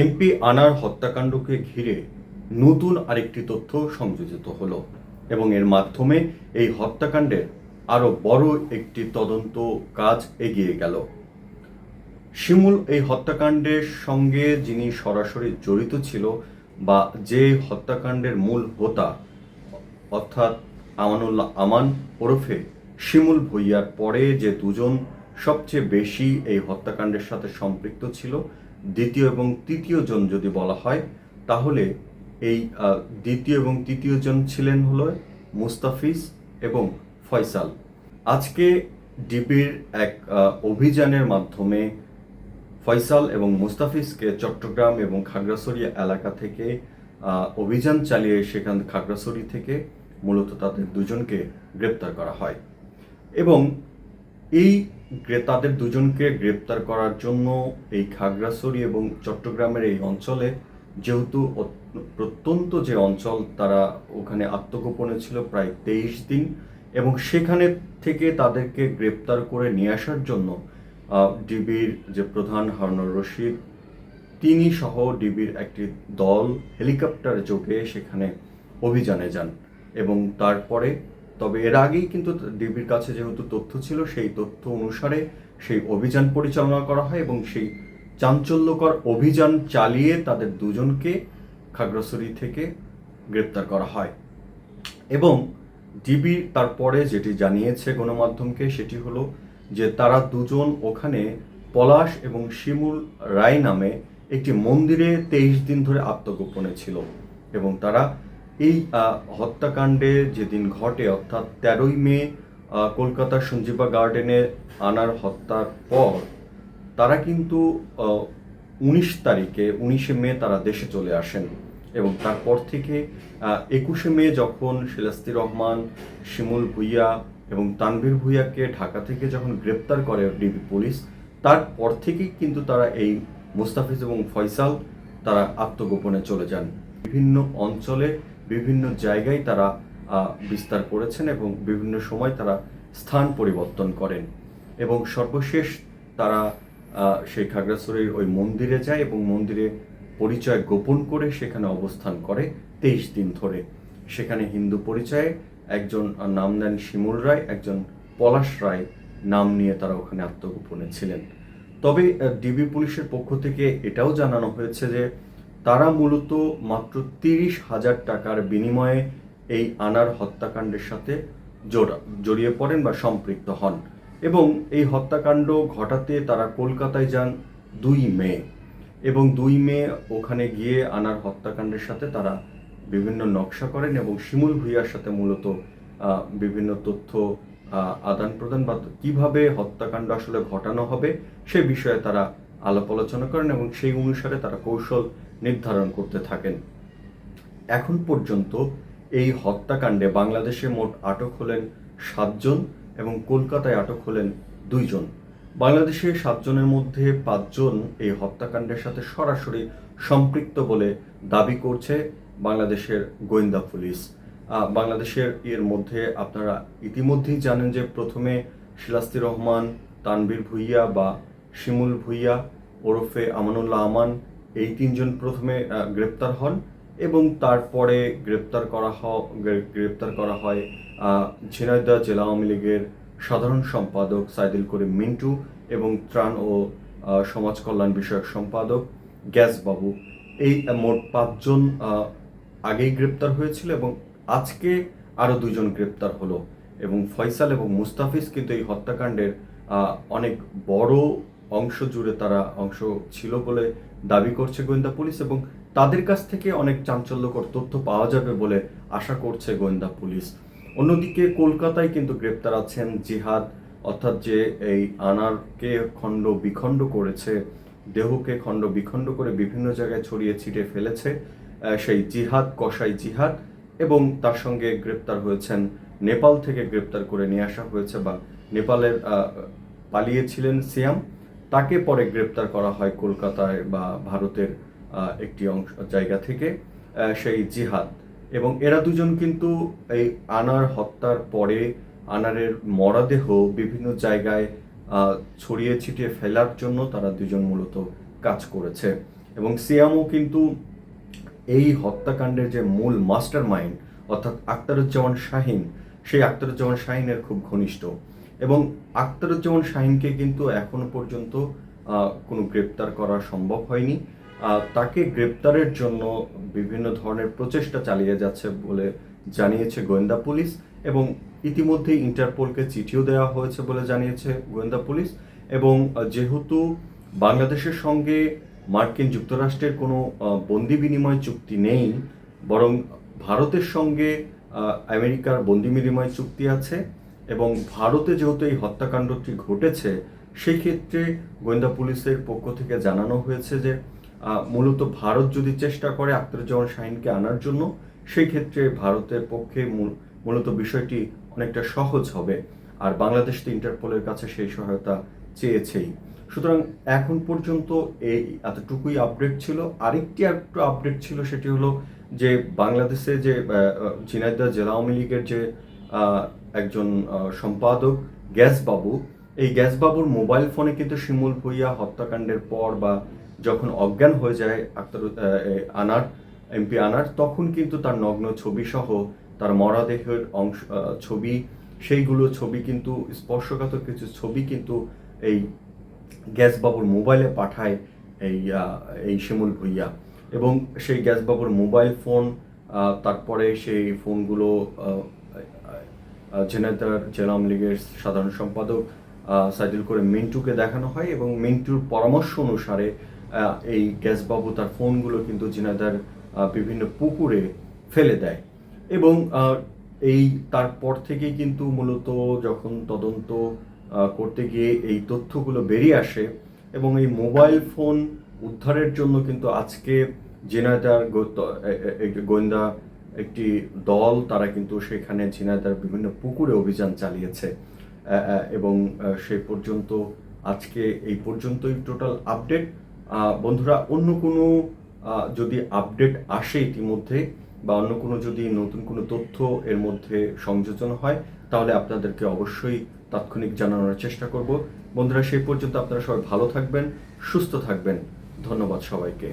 MP আনার হত্যাকাণ্ডকে ঘিরে নতুন আরেকটি তথ্য সংযোজিত হলো এবং এর মাধ্যমে এই হত্যাকাণ্ডের আরও বড় একটি তদন্ত কাজ এগিয়ে গেল। শিমুল এই হত্যাকাণ্ডের সঙ্গে যিনি সরাসরি জড়িত ছিল বা যে হত্যাকাণ্ডের মূল হোতা, অর্থাৎ আমানুল্লাহ আমান ওরফে শিমুল ভুইয়ার পরে যে দুজন সবচেয়ে বেশি এই হত্যাকাণ্ডের সাথে সম্পৃক্ত ছিল। দ্বিতীয় এবং তৃতীয় জন যদি বলা হয়, তাহলে এই দ্বিতীয় এবং তৃতীয় জন ছিলেন হলো মুস্তাফিজ এবং ফয়সাল। আজকে ডিবির এক অভিযানের মাধ্যমে ফয়সাল এবং মুস্তাফিজকে চট্টগ্রাম এবং খাগড়াছড়ি এলাকা থেকে অভিযান চালিয়ে সেখান খাগড়াছড়ি থেকে মূলত তাদের দুজনকে গ্রেপ্তার করা হয়। এবং এই তাদের দুজনকে গ্রেপ্তার করার জন্য এই খাগড়াছড়ি এবং চট্টগ্রামের এই অঞ্চলে যেহেতু প্রত্যন্ত যে অঞ্চল, তারা ওখানে আত্মগোপনে ছিল প্রায় তেইশ দিন এবং সেখানে থেকে তাদেরকে গ্রেপ্তার করে নিয়ে আসার জন্য ডিবির যে প্রধান হারুনুর রশিদ, তিনি সহ ডিবির একটি দল হেলিকপ্টার যোগে সেখানে অভিযানে যান এবং তারপরে তবে এর আগেই কিন্তু ডিবির কাছে যেহেতু তথ্য ছিল, সেই তথ্য অনুসারে সেই অভিযান পরিচালনা করা হয় এবং সেই চাঞ্চল্যকর অভিযান চালিয়ে তাদের দুজনকে খাগড়াছড়ি থেকে গ্রেপ্তার করা হয়। এবং ডিবি তারপরে যেটি জানিয়েছে গণমাধ্যমকে, সেটি হলো যে তারা দুজন ওখানে পলাশ এবং শিমুল রায় নামে একটি মন্দিরে তেইশ দিন ধরে আত্মগোপনে ছিল এবং তারা এই হত্যাকাণ্ডে যেদিন ঘটে, অর্থাৎ তেরোই মে কলকাতার সঞ্জীবা গার্ডেনে আনার হত্যার পর, তারা কিন্তু উনিশ তারিখে, উনিশে মে তারা দেশে চলে আসেন। এবং তারপর থেকে একুশে মে যখন শিলাস্তি রহমান, শিমুল ভুইয়া এবং তানভীর ভুইয়াকে ঢাকা থেকে যখন গ্রেপ্তার করে ডিবি পুলিশ, তারপর থেকেই কিন্তু তারা এই মুস্তাফিজ এবং ফয়সাল তারা আত্মগোপনে চলে যান। বিভিন্ন অঞ্চলে বিভিন্ন জায়গায় তারা বিস্তার করেছেন এবং বিভিন্ন সময় তারা স্থান পরিবর্তন করেন। এবং সর্বশেষ তারা সেই খাগড়াছড়ির ওই মন্দিরে যায় এবং মন্দিরে পরিচয় গোপন করে সেখানে অবস্থান করে তেইশ দিন ধরে। সেখানে হিন্দু পরিচয়ে একজন নাম নেন শিমুল রায়, একজন পলাশ রায় নাম নিয়ে তারা ওখানে আত্মগোপনে ছিলেন। তবে ডিবি পুলিশের পক্ষ থেকে এটাও জানানো হয়েছে যে তারা মূলত মাত্র তিরিশ হাজার টাকার বিনিময়ে এই আনার হত্যাকাণ্ডের সাথে জোড়া জড়িয়ে পড়েন বা সম্পৃক্ত হন এবং এই হত্যাকাণ্ড ঘটাতে তারা কলকাতায় যান দুই মে এবং দুই মে ওখানে গিয়ে আনার হত্যাকাণ্ডের সাথে তারা বিভিন্ন নকশা করেন এবং শিমুল ভুইয়ার সাথে মূলত বিভিন্ন তথ্য আদান প্রদান বা কীভাবে হত্যাকাণ্ড আসলে ঘটানো হবে সে বিষয়ে তারা আলাপ আলোচনা করেন এবং সেই অনুসারে তারা কৌশল নির্ধারণ করতে থাকেন। এখন পর্যন্ত এই হত্যাকাণ্ডে বাংলাদেশে মোট আটক হলেন সাতজন এবং কলকাতায় আটক হলেন দুইজন। বাংলাদেশে সাতজনের মধ্যে পাঁচজন এই হত্যাকাণ্ডের সাথে সরাসরি সম্পৃক্ত বলে দাবি করছে বাংলাদেশের গোয়েন্দা পুলিশ। বাংলাদেশের এর মধ্যে আপনারা ইতিমধ্যেই জানেন যে প্রথমে শিলাস্তি রহমান তানবীর ভুইয়া বা শিমুল ভুইয়া ওরফে আমানুল্লাহ আমান এই তিনজন প্রথমে গ্রেপ্তার হন এবং তারপরে গ্রেপ্তার করা গ্রেপ্তার করা হয় ঝিনাইদহ জেলা আওয়ামী লীগের সাধারণ সম্পাদক সাইদুল করিম মিন্টু এবং ত্রাণ ও সমাজ কল্যাণ বিষয়ক সম্পাদক গ্যাস বাবু এই মোট পাঁচজন আগেই গ্রেপ্তার হয়েছিল এবং আজকে আরও দুজন গ্রেপ্তার হলো। এবং ফয়সাল এবং মুস্তাফিজ কিন্তু এই হত্যাকাণ্ডের অনেক বড় অংশ জুড়ে তারা অংশ ছিল বলে দাবি করছে গোয়েন্দা পুলিশ এবং তাদের কাছ থেকে অনেক চাঞ্চল্যকর তথ্য পাওয়া যাবে বলে আশা করছে গোয়েন্দা পুলিশ। অন্যদিকে কলকাতায় কিন্তু গ্রেপ্তার আছেন জিহাদ, অর্থাৎ যে এই আনারকে খণ্ড বিখণ্ড করেছে, দেহকে খণ্ড বিখণ্ড করে বিভিন্ন জায়গায় ছড়িয়ে ছিটে ফেলেছে সেই জিহাদ, কসাই জিহাদ এবং তার সঙ্গে গ্রেপ্তার হয়েছেন, নেপাল থেকে গ্রেপ্তার করে নিয়ে আসা হয়েছে বা নেপালের পালিয়েছিলেন সিয়াম। তাকে পরে গ্রেপ্তার করা হয় কলকাতায় বা ভারতের একটি অংশ, জায়গা থেকে সেই জিহাদ। এবং এরা দুজন কিন্তু এই আনার হত্যার পরে আনারের মরাদেহ বিভিন্ন জায়গায় ছড়িয়ে ছিটিয়ে ফেলার জন্য তারা দুজন মূলত কাজ করেছে। এবং সিয়ামও কিন্তু এই হত্যাকাণ্ডের যে মূল মাস্টার মাইন্ড অর্থাৎ আখতারুজ্জামান শাহিন, সেই আখতারুজ্জামান শাহিনের খুব ঘনিষ্ঠ। এবং আখতারুজ্জামান শাহিনকে কিন্তু এখনও পর্যন্ত কোনো গ্রেপ্তার করা সম্ভব হয়নি। তাকে গ্রেপ্তারের জন্য বিভিন্ন ধরনের প্রচেষ্টা চালিয়ে যাচ্ছে বলে জানিয়েছে গোয়েন্দা পুলিশ এবং ইতিমধ্যেই ইন্টারপোলকে চিঠিও দেওয়া হয়েছে বলে জানিয়েছে গোয়েন্দা পুলিশ এবং যেহেতু বাংলাদেশের সঙ্গে মার্কিন যুক্তরাষ্ট্রের কোনো বন্দি বিনিময় চুক্তি নেই, বরং ভারতের সঙ্গে আমেরিকার বন্দি বিনিময় চুক্তি আছে এবং ভারতে যেহেতু এই হত্যাকাণ্ডটি ঘটেছে সেই ক্ষেত্রে গোয়েন্দা পুলিশের পক্ষ থেকে জানানো হয়েছে যে মূলত ভারত যদি চেষ্টা করে আখতারুজ্জামান শাহিনকে আনার জন্য সেই ক্ষেত্রে ভারতের পক্ষে মূলত বিষয়টি অনেকটা সহজ হবে। আর বাংলাদেশ তো ইন্টারপোলের কাছে সেই সহায়তা চেয়েছেই। সুতরাং এখন পর্যন্ত এই এতটুকুই আপডেট ছিল। আরেকটি একটু আপডেট ছিল সেটি হলো যে বাংলাদেশে যে আহ, জেলা আওয়ামী লীগের যে একজন সম্পাদক গ্যাস বাবু এই গ্যাস বাবুর মোবাইল ফোনে কিন্তু শিমুল ভুইয়া হত্যাকাণ্ডের পর বা যখন অজ্ঞান হয়ে যায় আক্তার আনার এমপি আনার, তখন কিন্তু তার নগ্ন ছবি সহ তার মরাদেহের অংশ ছবি, সেইগুলো ছবি কিন্তু, স্পর্শকাতর কিছু ছবি কিন্তু এই গ্যাস বাবুর মোবাইলে পাঠায় এই এই শিমুল ভুইয়া। এবং সেই গ্যাস বাবুর মোবাইল ফোন তারপরে সেই ফোনগুলো আহ, জেলা আওয়ামী লীগের সাধারণ সম্পাদক সাইদুল করে মিন্টুকে দেখানো হয় এবং মিন্টুর পরামর্শ অনুসারে এই গ্যাসবাবু তার ফোনগুলো কিন্তু আহ, বিভিন্ন পুকুরে ফেলে দেয়। এবং এই তারপর থেকেই কিন্তু মূলত যখন তদন্ত করতে গিয়ে এই তথ্যগুলো বেরিয়ে আসে এবং এই মোবাইল ফোন উদ্ধারের জন্য কিন্তু আজকে জেনাদার গোয়েন্দা একটি দল, তারা কিন্তু সেখানে ঝিনাইদার বিভিন্ন পুকুরে অভিযান চালিয়েছে। এবং সে পর্যন্ত, আজকে এই পর্যন্তই টোটাল আপডেট বন্ধুরা, অন্য কোনো যদি আপডেট আসে ইতিমধ্যে বা অন্য কোনো যদি নতুন কোনো তথ্য এর মধ্যে সংযোজন হয়, তাহলে আপনাদেরকে অবশ্যই তাৎক্ষণিক জানানোর চেষ্টা করব। বন্ধুরা, সেই পর্যন্ত আপনারা সবাই ভালো থাকবেন, সুস্থ থাকবেন। ধন্যবাদ সবাইকে।